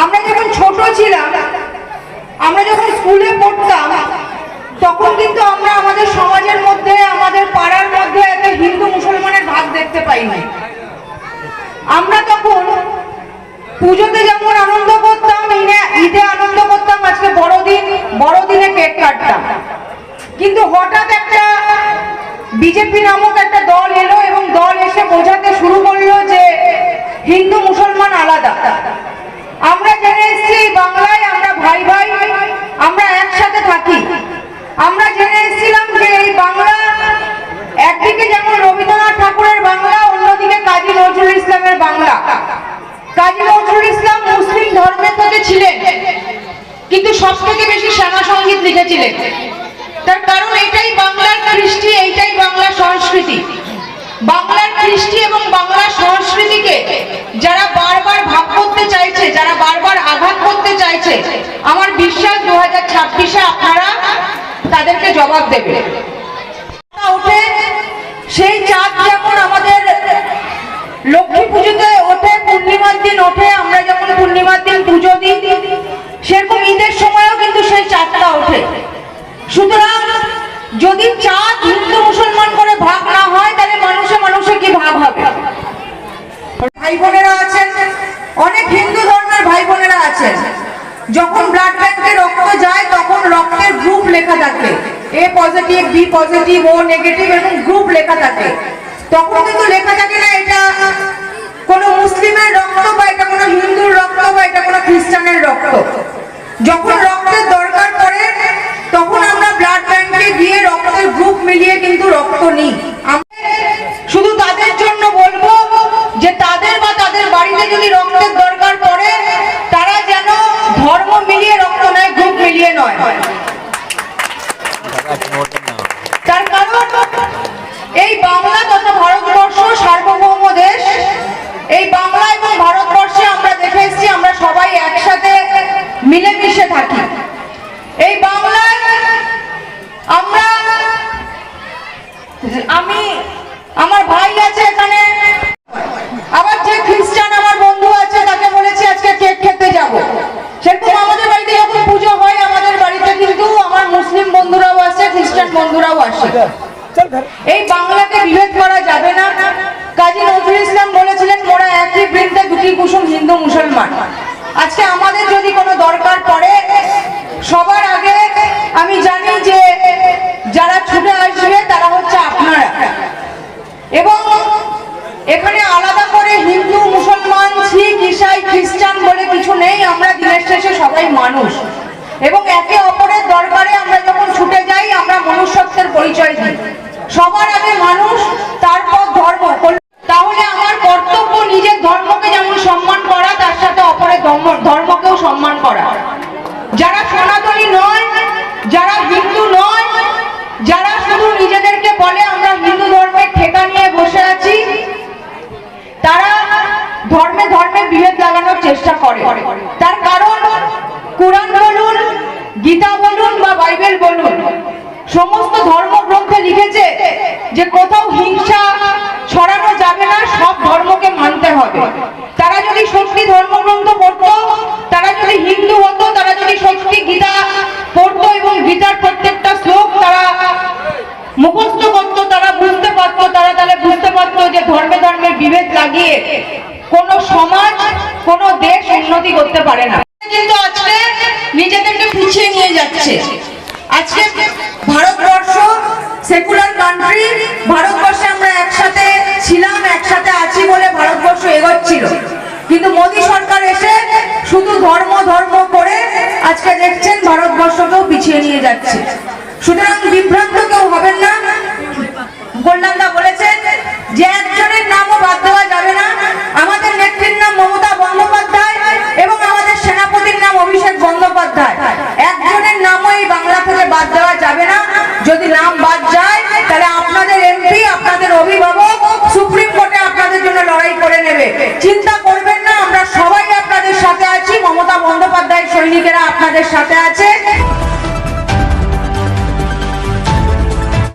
আমরা যখন ছোট ছিলাম, আমরা যখন স্কুলে পড়তাম, তখন কিন্তু আমরা আমাদের সমাজের মধ্যে, আমাদের পাড়ার মধ্যে একটা হিন্দু মুসলমানের ভাগ দেখতে পাইনি। আমরা তখন পুজোতে যেমন আনন্দ করতাম ঈদে আনন্দ করতাম, আজকে বড়দিন, বড়দিনে কেক কাটতাম। কিন্তু হঠাৎ একটা বিজেপি নামক একটা দল এলো এবং দল এসে বোঝাতে শুরু করল যে হিন্দু মুসলমান আলাদা আমরা জেনে এসেছি এই বাংলায় আমরা ভাই ভাই আমরা একসাথে থাকি আমরা জেনে এসেছিলাম যে এই বাংলা একদিকে যেমন রবীন্দ্রনাথ ঠাকুরের বাংলা অন্যদিকে কাজী নজরুল ইসলামের বাংলা কাজী নজরুল ইসলাম মুসলিম ধর্মের থেকে ছিলেন, কিন্তু সব থেকে বেশি শ্যামা সংগীত লিখেছিলেন। তার কারণ এটাই বাংলার কৃষ্টি, এইটাই বাংলার সংস্কৃতি। বাংলার কৃষ্টি এবং বাংলার সংস্কৃতিকে যারা বারবার ভাগ করতে চাইছে, যারা বারবার আঘাত করতে চাইছে, আমার বিশ্বাস দু হাজার ছাব্বিশে আপনারা তাদেরকে জবাব দেবে সুতরাং যদি চাঁদ হিন্দু মুসলমান করে ভাগ না হয়, তাহলে মানুষে মানুষে কি ভাগ হবে? ভাই বোনেরা আছেন, অনেক হিন্দু ধর্মের ভাই বোনেরা আছেন। যখন ব্লাড ব্যাংকে রক্ত যায়, তখন রক্তের গ্রুপ লেখা থাকে। A positive B positive O negative এবং গ্রুপ লেখা থাকে। তখন কিন্তু লেখা থাকে না এটা কোনো মুসলিমের রক্ত বা এটা কোনো হিন্দুর রক্ত বা এটা কোনো খ্রিস্টানের রক্ত। যখন রক্তের মিলিয়ে কিন্তু রক্ত নিই। এই বাংলাকে বিভেদ করা যাবে না। কাজী নজরুল ইসলাম বলেছিলেন, মোরা একই বৃন্দে দুটি কুসুম হিন্দু মুসলমান। আজকে আমাদের যদি কোনো দরকার পড়ে, সবার আগে আমি জানি যে যারা ছুটে আসবে, তারা হচ্ছে আপনারা। এবং এখানে আলাদা করে হিন্দু, মুসলমান, শিখ, ইসাই, খ্রিস্টান বলে কিছু নেই। আমরা দিনের শেষে সবাই মানুষ। এবং একে অপরের দরকারে আমরা যখন ছুটে যাই আমরা মনুষ্যত্বের পরিচয় দিই। সবার আগে মানুষ, তারপর ধর্ম। তাহলে আমার কর্তব্য নিজের ধর্মকে যেমন সম্মান করা, তার সাথে অপরের ধর্ম, ধর্মকেও সম্মান করা। যারা সনাতনী নয়, যারা হিন্দু নয়, যারা শুধু নিজেদেরকে বলে আমরা হিন্দু ধর্মের ঠেকা নিয়ে বসে আছি, তারা ধর্মে ধর্মে বিভেদ লাগানোর চেষ্টা করে তার কারণ কোরআন বলুন গীতা বলুন বা বাইবেল বলুন সমস্ত ধর্মগ্রন্থে লিখেছে যে কোথাও হিংসা ছড়ানো যাবে না, সব ধর্মকে মানতে হবে। তারা যদি সত্যি ধর্মগ্রন্থ পড়তো, তারা যদি হিন্দু হতো, তারা যদি সত্যি গীতা পড়তো এবং গীতার প্রত্যেকটা শ্লোক তারা মুখস্থ করতো, তারা বুঝতে পারতো, তারা তাহলে বুঝতে পারতো যে ধর্মে ধর্মে বিভেদ লাগিয়ে কোন সমাজ, কোন দেশ উন্নতি করতে পারে না। কিন্তু আজকে নিজেদেরকে পিছিয়ে নিয়ে যাচ্ছে। আজকে ভারতবর্ষ সেকুলার ভারতবর্ষে আমরা একসাথে ছিলাম, একসাথে আছি বলে ভারতবর্ষ এগোচ্ছিল। কিন্তু মোদী সরকার এসে শুধু ধর্ম ধর্ম করে আজকে দেখছেন ভারতবর্ষকেও পিছিয়ে নিয়ে যাচ্ছে। সুতরাং বিভ্রান্ত কেউ কল্যাণদা সবাই আপনাদের সাথে আছি। মমতা বন্দ্যোপাধ্যায় সৈনিকেরা আপনাদের সাথে আছে।